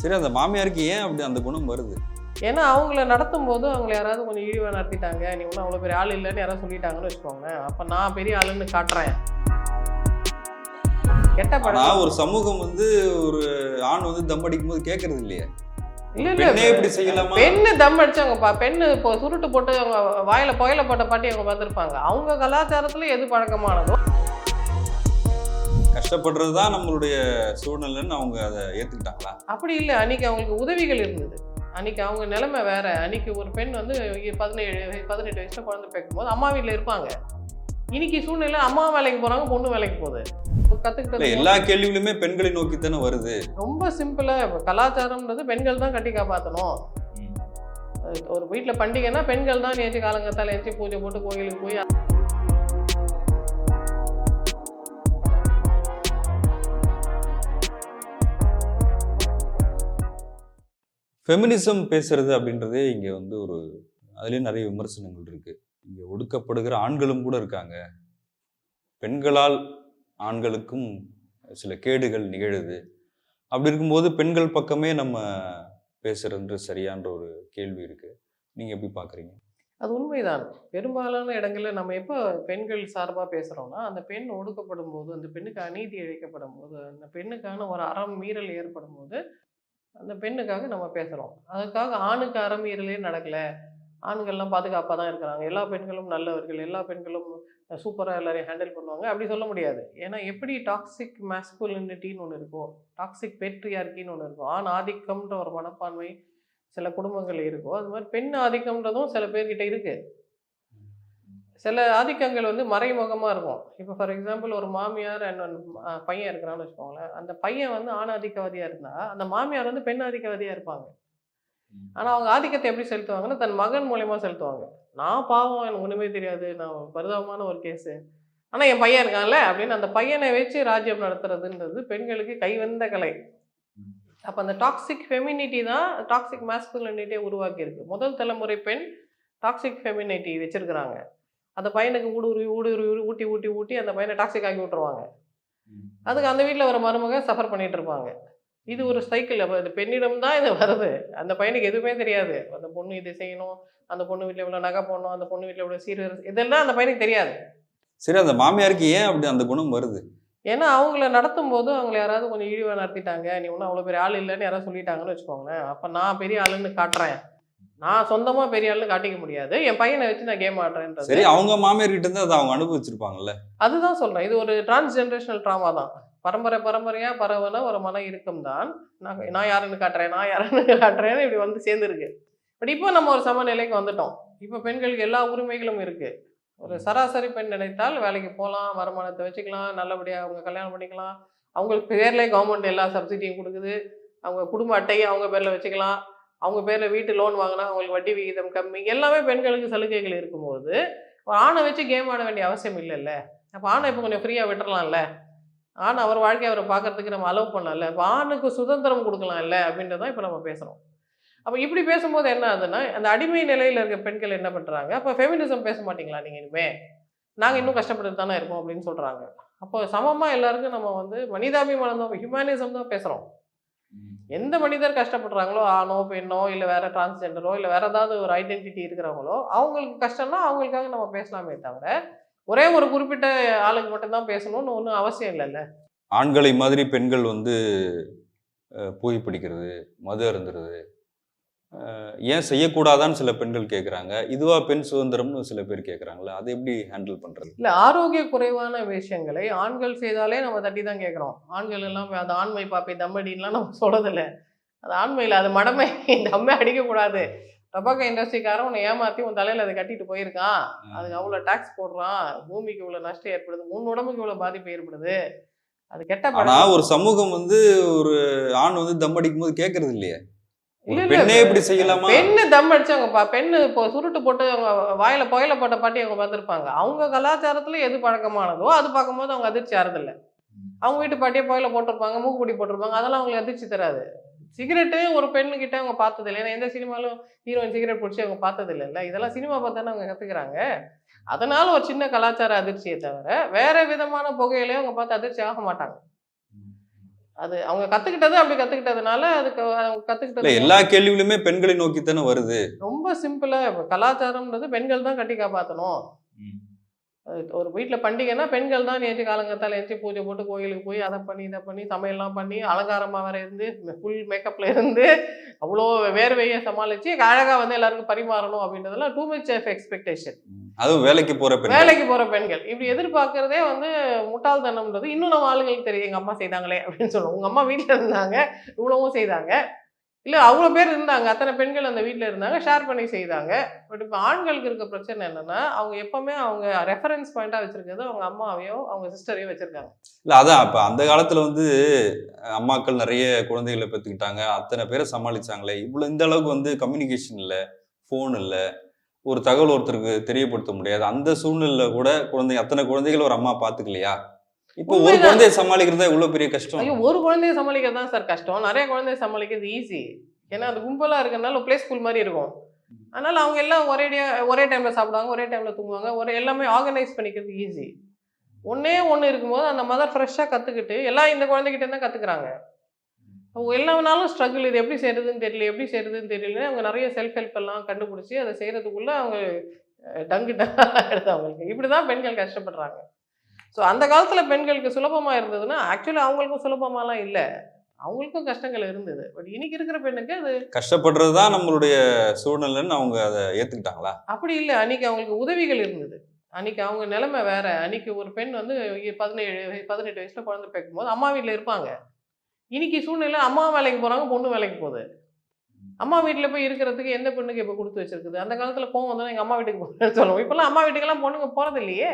சரி அந்த மாமியாருக்கு ஏன் அப்படி அந்த குணம் வருது? ஏன்னா அவங்கள நடத்தும் போது அவங்கள யாராவது கொஞ்சம் இழிவாக நடத்திட்டாங்க. நீ ஒன்றும் அவ்வளோ பெரிய ஆள் இல்லைன்னு யாராவது சொல்லிட்டாங்கன்னு வச்சுக்கோங்களேன். அப்போ நான் பெரிய ஆளுன்னு காட்டுறேன். கெட்ட பழக்கம். ஒரு சமூகம் வந்து ஒரு ஆண் வந்து தம் அடிக்கும் போது கேட்கறது இல்லையே? இல்ல பெண்ணே தம் அடிச்சவங்க பா பெண்ணு இப்போ சுருட்டு போட்டு அவங்க வாயில புயல போட்ட பாட்டி அவங்க பார்த்துருப்பாங்க. அவங்க கலாச்சாரத்துல எது பழக்கமானதோ கஷ்டப்படுறது தான் நம்மளுடைய சூழ்நிலைன்னு அவங்க அதை ஏத்துக்கிட்டாங்களா? அப்படி இல்லை. அன்னைக்கு அவங்களுக்கு உதவிகள் இருந்தது. அன்னைக்கு அவங்க நிலைமை வேற. அன்னைக்கு ஒரு பெண் வந்து பதினேழு பதினெட்டு வயசுல குழந்தை பிறக்கும்போது அம்மா வீட்டில் இருப்பாங்க. இன்னைக்கு சூழ்நிலை அம்மா வேலைக்கு போறாங்க பொண்ணு வேலைக்கு போகுது. இல்ல கத்துக்கிட்டது எல்லா கேள்விகளுமே பெண்களை நோக்கி தானே வருது. ரொம்ப சிம்பிளா கலாச்சாரம்ன்றது பெண்கள் தான் கட்டி காப்பாற்றணும் ஒரு வீட்டில் பண்டிகைன்னா பெண்கள் தான் ஏற்றி காலங்கத்தால் ஏற்றி பூஜை போட்டு கோயிலுக்கு போய் ஃபெமினிசம் பேசுறது அப்படின்றதே இங்கே வந்து ஒரு அதுலேயும் நிறைய விமர்சனங்கள் இருக்கு. இங்கே ஒடுக்கப்படுகிற ஆண்களும் கூட இருக்காங்க. பெண்களால் ஆண்களுக்கும் சில கேடுகள் நிகழுது. அப்படி இருக்கும்போது பெண்கள் பக்கமே நம்ம பேசுறது சரியான்ற ஒரு கேள்வி இருக்கு. நீங்க எப்படி பாக்குறீங்க? அது உண்மைதான். பெரும்பாலான இடங்களில் நம்ம எப்போ பெண்கள் சார்பாக பேசுகிறோம்னா அந்த பெண் ஒடுக்கப்படும் போது அந்த பெண்ணுக்கு அநீதி இழைக்கப்படும் போது அந்த பெண்ணுக்கான ஒரு அறம் மீறல் ஏற்படும் போது அந்த பெண்ணுக்காக நம்ம பேசுகிறோம் அதுக்காக ஆணுக்கு அறமீறலே நடக்கலை. ஆண்கள்லாம் பாதுகாப்பாக தான் இருக்கிறாங்க. எல்லா பெண்களும் நல்லவர்கள். எல்லா பெண்களும் சூப்பராக எல்லாரையும் ஹேண்டில் பண்ணுவாங்க. அப்படி சொல்ல முடியாது. ஏன்னா எப்படி டாக்ஸிக் மேஸ்குலினிட்டின்னு ஒன்று இருக்கும் டாக்ஸிக் பேட்ரியார்கின்னு ஒன்று இருக்கும் ஆண் ஆதிக்கம்ன்ற ஒரு மனப்பான்மை சில குடும்பங்கள் இருக்கோ அது மாதிரி பெண் ஆதிக்கம்ன்றதும் சில பேர்கிட்ட இருக்குது சில ஆதிக்கங்கள் வந்து மறைமுகமாக இருக்கும். இப்போ ஃபார் எக்ஸாம்பிள் ஒரு மாமியார் அண்ட் பையன் இருக்கிறான்னு வச்சுக்கோங்களேன். அந்த பையன் வந்து ஆண் ஆதிக்கவாதியாக இருந்தால் அந்த மாமியார் வந்து பெண் ஆதிக்கவாதியாக இருப்பாங்க. ஆனால் அவங்க ஆதிக்கத்தை எப்படி செலுத்துவாங்கன்னா தன் மகன் மூலயமா செலுத்துவாங்க. நான் பாவம் எனக்கு ஒன்றுமே தெரியாது நான் பரிதாபமான ஒரு கேஸு ஆனால் என் பையன் இருக்கான்ல அப்படின்னு அந்த பையனை வச்சு ராஜ்யம் நடத்துறதுன்றது பெண்களுக்கு கைவந்த கலை. அப்போ அந்த டாக்ஸிக் ஃபெமினிட்டி தான் டாக்ஸிக் மாஸ்குலினிட்டியை உருவாக்கியிருக்கு. முதல் தலைமுறை பெண் டாக்ஸிக் ஃபெமினிட்டி வச்சிருக்கிறாங்க. அந்த பையனுக்கு ஊடுருவி ஊடுருவி ஊட்டி ஊட்டி ஊட்டி அந்த பையனை டாக்ஸிக் ஆக்கி விட்டுருவாங்க. அதுக்கு அந்த வீட்டில் ஒரு மருமக சஃபர் பண்ணிட்டு இருப்பாங்க. இது ஒரு சைக்கிள் அப்போ இந்த பெண்ணிடம் தான் இது வருது. அந்த பையனுக்கு எதுவுமே தெரியாது. அந்த பொண்ணு இது செய்யணும் அந்த பொண்ணு வீட்டில் இவ்வளோ நகை போடணும் அந்த பொண்ணு வீட்டில் இவ்வளோ சீர்வரிசை இதெல்லாம் அந்த பையனுக்கு தெரியாது. சரி அந்த மாமியாருக்கு ஏன் அப்படி அந்த குணம் வருது? ஏன்னா அவங்கள நடத்தும் போது அவங்கள யாராவது கொஞ்சம் இழிவாக நடத்திட்டாங்க. நீ ஒன்றும் அவ்வளோ பெரிய ஆள் இல்லைன்னு யாராவது சொல்லிட்டாங்கன்னு வச்சுக்கோங்களேன். அப்போ நான் பெரிய ஆளுன்னு காட்டுறேன். நான் சொந்தமாக பெரிய ஆளுன்னு காட்டிக்க முடியாது. என் பையனை வச்சு நான் கேம் ஆடுறேன்றது. சரி அவங்க மாமியார் கிட்ட இருந்து அதை அவங்க அனுபவிச்சிருப்பாங்கல்ல? அதுதான் சொல்கிறேன் இது ஒரு டிரான்ஸ்ஜென்ரேஷனல் ட்ராமா தான். பரம்பரை பரம்பரையாக பரவன ஒரு மன இறுக்கம் தான். நான் நான் யாருன்னு காட்டுறேன் நான் யாருன்னு காட்டுறேன்னு இப்படி வந்து சேர்ந்துருக்கு. பட் இப்போ நம்ம ஒரு சமநிலைக்கு வந்துட்டோம். இப்போ பெண்களுக்கு எல்லா உரிமைகளும் இருக்குது ஒரு சராசரி பெண் நினைத்தால் வேலைக்கு போகலாம் வருமானத்தை வச்சுக்கலாம் நல்லபடியாக அவங்க கல்யாணம் பண்ணிக்கலாம். அவங்களுக்கு பேர்லேயே கவர்மெண்ட் எல்லா சப்சிடியும் கொடுக்குது. அவங்க குடும்ப அட்டையை அவங்க பேரில் வச்சுக்கலாம். அவங்க பேரில் வீட்டு லோன் வாங்கினா அவங்களுக்கு வட்டி விகிதம் கம்மி. எல்லாமே பெண்களுக்கு சலுகைகள் இருக்கும்போது ஒரு ஆணை வச்சு கேம் ஆட வேண்டிய அவசியம் இல்லைல்ல. அப்போ ஆணை இப்போ கொஞ்சம் ஃப்ரீயாக விட்டுறலாம்ல. ஆண் அவர் வாழ்க்கையை அவரை பார்க்கறதுக்கு நம்ம அலோவ் பண்ணலாம்ல. இப்போ ஆணுக்கு சுதந்திரம் கொடுக்கலாம்ல அப்படின்றதான் இப்போ நம்ம பேசுகிறோம் அப்போ இப்படி பேசும்போது என்ன ஆகுதுன்னா அந்த அடிமை நிலையில் இருக்க பெண்கள் என்ன பண்ணுறாங்க அப்போ ஃபெமினிசம் பேச மாட்டிங்களா நீங்கள் இனிமே? நாங்கள் இன்னும் கஷ்டப்பட்டு தானே இருக்கோம் அப்படின்னு சொல்கிறாங்க அப்போ சமமாக எல்லாருக்கும் நம்ம வந்து மனிதாபிமானம் தான் ஹியூமனிசம் தான் பேசுகிறோம் எந்த மனிதர் கஷ்டப்படுறாங்களோ ஆணோ பெண்ணோ இல்லை வேற டிரான்ஸ்ஜெண்டரோ இல்லை வேற ஏதாவது ஒரு ஐடென்டிட்டி இருக்கிறவங்களோ அவங்களுக்கு கஷ்டம்னா அவங்களுக்காக நம்ம பேசலாமே தவிர ஒரே ஒரு குறிப்பிட்ட ஆளுக்கு மட்டும்தான் பேசணும்னு ஒன்றும் அவசியம் இல்லைல்ல. ஆண்களை மாதிரி பெண்கள் வந்து புகை பிடிக்கிறது மது அருந்துறது ஏன் செய்யக்கூடாதான்னு சில பெண்கள் கேட்குறாங்க இதுவா பெண் சுதந்திரம்னு சில பேர் கேட்குறாங்களே அதை எப்படி ஹேண்டில் பண்ணுறது இல்லை ஆரோக்கிய குறைவான விஷயங்களை ஆண்கள் செய்தாலே நம்ம தட்டி தான் கேட்குறோம் ஆண்கள் எல்லாம் அது ஆண்மை பாப்பை தம்மடின்லாம் நம்ம சொல்றதில்ல. அது ஆண்மையில் அது மடமை. தம்மை அடிக்கக்கூடாது. டபாக்கா இண்டஸ்ட்ரிக்காரன் உன்னை ஏமாற்றி உன் தலையில் அதை கட்டிட்டு போயிருக்கான். அதுக்கு அவ்வளோ டாக்ஸ் போடுறான். பூமிக்கு இவ்வளோ நஷ்டம் ஏற்படுது. உன் உடம்புக்கு இவ்வளோ பாதிப்பு ஏற்படுது. அது கெட்ட ஆனா பழக்கம். ஒரு சமூகம் வந்து ஒரு ஆண் வந்து தம் அடிக்கும் போது கேட்கறது இல்லையே. பெண்ணே இப்படி செய்யலாமா? பெண்ணு தம் அடிச்சவங்க பா பெண்ணு இப்போ சுருட்டு போட்டு அவங்க வாயில புயல போட்ட பாட்டி அவங்க பார்த்துருப்பாங்க. அவங்க கலாச்சாரத்துல எது பழக்கமானதோ அது பார்க்கும்போது அவங்க அதிர்ச்சி ஆறதில்ல. அவங்க வீட்டு பாட்டியே புயல போட்டிருப்பாங்க மூக்குப்பொடி போட்டிருப்பாங்க அதெல்லாம் அவங்களுக்கு அதிர்ச்சி தராது. சிகரெட்டு ஒரு பெண்ணுகிட்ட அவங்க பார்த்தது இல்லை ஏன்னா எந்த சினிமாலும் ஹீரோயின் சிகரெட் பிடிச்சி அவங்க பார்த்தது இல்லைல்ல இதெல்லாம் சினிமா பார்த்தானே அவங்க கற்றுக்குறாங்க அதனால ஒரு சின்ன கலாச்சார அதிர்ச்சியை தவிர வேற விதமான புகையிலையும் அவங்க பார்த்து அதிர்ச்சி ஆக மாட்டாங்க. அது அவங்க கத்துக்கிட்டது அப்படி கத்துக்கிட்டதுனால அதுக்கு அவங்க கத்துக்கிட்டது எல்லா கேள்விகளுமே பெண்களை நோக்கி தானே வருது. ரொம்ப சிம்பிளா இப்ப கலாச்சாரம்ன்றது பெண்கள் தான் கட்டி காப்பாற்றணும் ஒரு வீட்டில் பண்டிகைன்னா பெண்கள் தான் நேற்று காலங்கத்தால் ஏற்றி பூஜை போட்டு கோயிலுக்கு போய் அதை பண்ணி இதை பண்ணி சமையல்லாம் பண்ணி அலங்காரமாக வேற இருந்து ஃபுல் மேக்கப்பில் இருந்து அவ்வளோ வேர்வையை சமாளித்து அழகாக வந்து எல்லாருக்கும் பரிமாறணும் அப்படின்றதெல்லாம் டூ மச் ஆஃப் எக்ஸ்பெக்டேஷன் அதுவும் வேலைக்கு போற பெண்கள். வேலைக்கு போகிற பெண்கள். இப்படி எதிர்பார்க்கறதே வந்து முட்டாள்தனம்ன்றது இன்னும் நம்ம ஆளுங்களுக்கு தெரியும். எங்கள் அம்மா செய்தாங்களே அப்படின்னு சொல்லுவோம். உங்கள் அம்மா வீட்டில் இருந்தாங்க இவ்வளவும் செய்தாங்க. இல்லை அவ்வளோ பேர் இருந்தாங்க. அத்தனை பெண்கள் அந்த வீட்டில் இருந்தாங்க ஷேர் பண்ணி செய்தாங்க. பட் இப்போ ஆண்களுக்கு இருக்க பிரச்சனை என்னன்னா அவங்க எப்பவுமே அவங்க ரெஃபரன்ஸ் பாயிண்டாக வச்சிருக்கிறது அவங்க அம்மாவையோ அவங்க சிஸ்டரையோ வச்சிருக்காங்க. இல்ல அதான். அப்ப அந்த காலத்துல வந்து அம்மாக்கள் நிறைய குழந்தைகளை பெற்றுக்கிட்டாங்க. அத்தனை பேரை சமாளிச்சாங்களே. இவ்வளவு இந்த அளவுக்கு வந்து கம்யூனிகேஷன் இல்ல ஃபோன் இல்ல. ஒரு தகவல் ஒருத்தருக்கு தெரியப்படுத்த முடியாது. அந்த சூழ்நிலையில கூட குழந்தை அத்தனை குழந்தைகள் ஒரு அம்மா பாத்துக்கலையா இப்போ ஒரு. குழந்தைய சமாளிக்கிறதா இவ்வளவு பெரிய கஷ்டம். ஐயோ ஒரு குழந்தைய சமாளிக்கிறது தான் சார் கஷ்டம். நிறைய குழந்தைய சமாளிக்கிறது ஈஸி ஏன்னா அது கும்பலாக இருக்கறனால ப்ளே ஸ்கூல் மாதிரி இருக்கும். அதனால அவங்க எல்லாம் ஒரேடியா ஒரே டைம்ல சாப்பிடுவாங்க ஒரே டைம்ல தூங்குவாங்க. ஒரு எல்லாமே ஆர்கனைஸ் பண்ணிக்கிறது ஈஸி ஒண்ணே ஒன்று இருக்கும்போது அந்த மதர் ஃப்ரெஷ்ஷாக கற்றுக்கிட்டு எல்லாம் இந்த குழந்தைகிட்ட தான் கற்றுக்குறாங்க அவங்க எல்லா ஸ்ட்ரகிள் இது எப்படி செய்யறதுன்னு தெரியல எப்படி செய்யறதுன்னு தெரியல அவங்க நிறைய செல்ஃப் ஹெல்ப் எல்லாம் கண்டுபிடிச்சி அதை செய்யறதுக்குள்ள அவங்க டங்கு எடுத்து அவங்களுக்கு. இப்படி தான் பெண்கள் கஷ்டப்படுறாங்க. ஸோ அந்த காலத்தில் பெண்களுக்கு சுலபமாக இருந்ததுன்னா ஆக்சுவலி அவங்களுக்கும் சுலபமாலாம் இல்லை. அவங்களுக்கும் கஷ்டங்கள் இருந்தது. பட் இன்னைக்கு இருக்கிற பெண்ணுக்கு அது கஷ்டப்படுறதுதான் நம்மளுடைய சூழ்நிலைன்னு அவங்க அதை ஏத்துக்கிட்டாங்களா? அப்படி இல்லை. அன்னைக்கு அவங்களுக்கு உதவிகள் இருந்தது. அன்னைக்கு அவங்க நிலைமை வேற. அன்னைக்கு ஒரு பெண் வந்து பதினேழு பதினெட்டு வயசுல குழந்தை பிறக்கும்போது அம்மா வீட்டில் இருப்பாங்க. இன்னைக்கு சூழ்நிலை அம்மா வேலைக்கு போறாங்க பொண்ணு வேலைக்கு போகுது. அம்மா வீட்டில் போய் இருக்கிறதுக்கு எந்த பெண்ணுக்கு இப்போ கொடுத்து வச்சிருக்குது? அந்த காலத்தில் கோவம் வந்தோம் எங்கள் அம்மா வீட்டுக்கு போகிறேன்னு சொல்லுவோம். இப்போல்லாம் அம்மா வீட்டுக்கெல்லாம் பொண்ணுங்க போகிறது இல்லையே.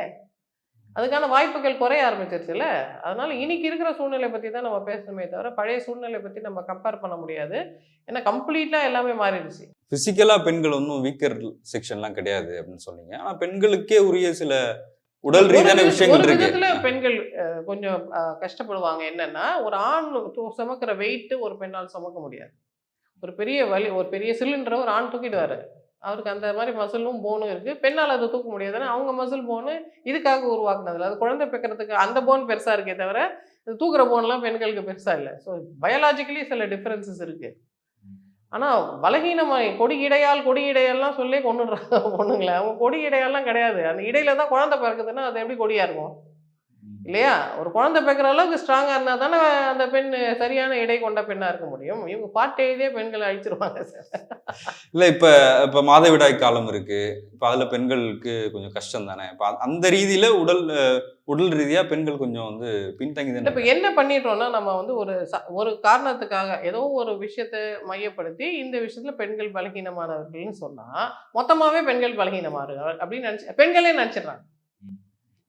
அதுக்கான வாய்ப்புகள் குறைய ஆரம்பிச்சிருச்சுல்ல? அதனால் இன்னைக்கு இருக்கிற சூழ்நிலை பற்றி தான் நம்ம பேசணுமே தவிர பழைய சூழ்நிலை பற்றி நம்ம கம்பேர் பண்ண முடியாது. ஏன்னா கம்ப்ளீட்டாக எல்லாமே மாறிடுச்சு. ஃபிசிக்கலாக பெண்கள் ஒன்றும் வீக்கர் செக்ஷன்லாம் கிடையாது அப்படின்னு சொன்னீங்க. ஆனால் பெண்களுக்கே உரிய சில உடல் ரீதியான விஷயங்கள் இருக்கு. பெண்கள் கொஞ்சம் கஷ்டப்படுவாங்க. என்னன்னா ஒரு ஆண் சுமக்கிற வெயிட் ஒரு பெண்ணால் சுமக்க முடியாது. ஒரு பெரிய வலி ஒரு பெரிய சிலிண்டரை ஒரு ஆண் தூக்கிடுவாரு. அவருக்கு அந்த மாதிரி மசிலும் போனும் இருக்கு. பெண்ணால் அதை தூக்க முடியாது. ஏன்னா அவங்க மசில் போனு இதுக்காக உருவாக்குனதுல. அது குழந்தை பெக்கிறதுக்கு அந்த போன் பெருசா இருக்கே தவிர இது தூக்குற போன்லாம் பெண்களுக்கு பெருசா இல்லை. ஸோ பயாலாஜிக்கலி சில டிஃபரன்சஸ் இருக்கு. ஆனால் பலகீனமாக கொடி இடையால் கொடி இடையெல்லாம் சொல்லி கொண்டுடுறாங்க பொண்ணுங்களை. அவங்க கொடி இடையெல்லாம் கிடையாது. அந்த இடையில தான் குழந்தை பிறக்குதுன்னா அது எப்படி கொடியாக இருக்கும்? இல்லையா? ஒரு குழந்தை பிறக்கிற அளவுக்கு ஸ்ட்ராங்கா இருந்தா தானே அந்த பெண் சரியான இடை கொண்ட பெண்ணா இருக்க முடியும். இவங்க பாட்டு எழுதியே பெண்களை அழிச்சிருவாங்க சார். இல்ல இப்ப இப்ப மாதவிடாய் காலம் இருக்கு. இப்ப அதுல பெண்களுக்கு கொஞ்சம் கஷ்டம் தானே? இப்ப அந்த ரீதியில உடல் உடல் ரீதியா பெண்கள் கொஞ்சம் வந்து பின்தங்கி தானே இப்போ என்ன பண்ணிட்டோம்னா நம்ம வந்து ஒரு ச- ஒரு காரணத்துக்காக ஏதோ ஒரு விஷயத்தை மையப்படுத்தி இந்த விஷயத்துல பெண்கள் பலகீனமானவர்கள்னு சொன்னா மொத்தமாவே பெண்கள் பலகீனமானவர்கள் அப்படின்னு நினைச்சு பெண்களே நினைச்சிடுறாங்க.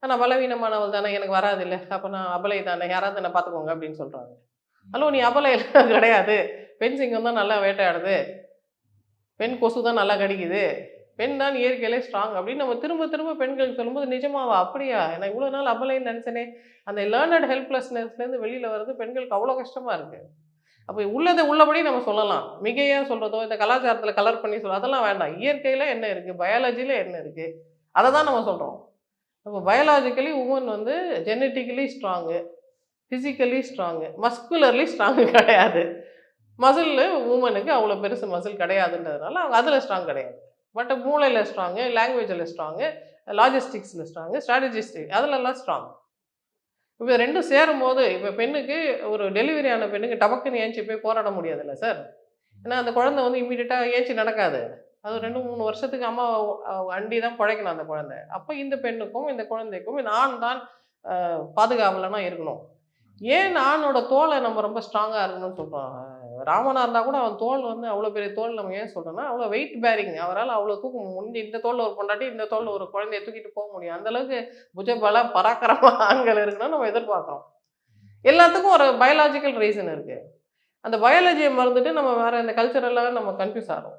நான் பலவீனமானவள் தானே எனக்கு வராது இல்லை அப்போ நான் அபலை தானே யாராவது என்ன பார்த்துக்கோங்க அப்படின்னு சொல்கிறாங்க ஹலோ நீ அபலை கிடையாது. பெண் சிங்கம் தான் நல்லா வேட்டையாடுது. பெண் கொசு தான் நல்லா கடிக்குது. பெண் தான் இயற்கையிலே ஸ்ட்ராங் அப்படின்னு நம்ம திரும்ப திரும்ப பெண்களுக்கு சொல்லும்போது நிஜமாவா அப்படியா? நான் இவ்வளோ நாள் அபலைன்னு நினச்சேனே. அந்த லேர்னட் ஹெல்ப்லெஸ்னஸ்லேருந்து வெளியில் வர்றது பெண்களுக்கு அவ்வளோ கஷ்டமாக இருக்குது அப்போ உள்ளதை உள்ளபடி நம்ம சொல்லலாம். மிகையாக சொல்கிறதோ இந்த கலாச்சாரத்தில் கலர் பண்ணி சொல்ல அதெல்லாம் வேண்டாம். இயற்கையில் என்ன இருக்குது பயாலஜியில் என்ன இருக்குது அதை தான் நம்ம சொல்கிறோம் அப்போ பயாலாஜிக்கலி உமன் வந்து genetically strong physically strong muscularly strong கிடையாது. மசிலில் உமனுக்கு அவ்வளோ பெருசு மசில் கிடையாதுன்றதுனால அவங்க அதில் ஸ்ட்ராங் கிடையாது. பட் மூளையில் ஸ்ட்ராங்கு லாங்குவேஜில் ஸ்ட்ராங்கு லாஜிஸ்டிக்ஸில் ஸ்ட்ராங்கு ஸ்ட்ராட்டஜிஸ்டிக் அதிலெல்லாம் ஸ்ட்ராங் இப்போ ரெண்டும் சேரும் போது இப்போ பெண்ணுக்கு ஒரு டெலிவரி ஆன பெண்ணுக்கு டபக்குன்னு ஏஞ்சி போய் போராட முடியாதுல்ல சார் ஏன்னா அந்த குழந்தை வந்து இம்மீடியட்டாக ஏஞ்சி நடக்காது. அது ரெண்டு மூணு வருஷத்துக்கு அம்மா அண்டி தான் பிழைக்கணும் அந்த குழந்தை. அப்போ இந்த பெண்ணுக்கும் இந்த குழந்தைக்கும் ஆண் தான் பாதுகாவலனா இருக்கணும். ஏன் ஆணோட தோலை நம்ம ரொம்ப ஸ்ட்ராங்காக இருக்கணும்னு சொல்கிறோம் ராமனா இருந்தால் கூட அவன் தோல் வந்து அவ்வளோ பெரிய தோல் நம்ம ஏன் சொல்கிறோன்னா அவ்வளோ வெயிட் பேரிங் அவரால் அவ்வளோ தூக்க முடிஞ்சு இந்த தோளில் ஒரு பொண்டாட்டி இந்த தோளில் ஒரு குழந்தைய தூக்கிட்டு போக முடியும். அந்த அளவுக்கு புஜபல பராக்கிரம ஆண்கள் இருக்கணும்னு நம்ம எதிர்பார்க்குறோம். எல்லாத்துக்கும் ஒரு பயாலாஜிக்கல் ரீசன் இருக்குது அந்த பயாலஜியை மறந்துட்டு நம்ம வேற இந்த கல்ச்சரெல்லாம் நம்ம கன்ஃபியூஸ் ஆகிறோம்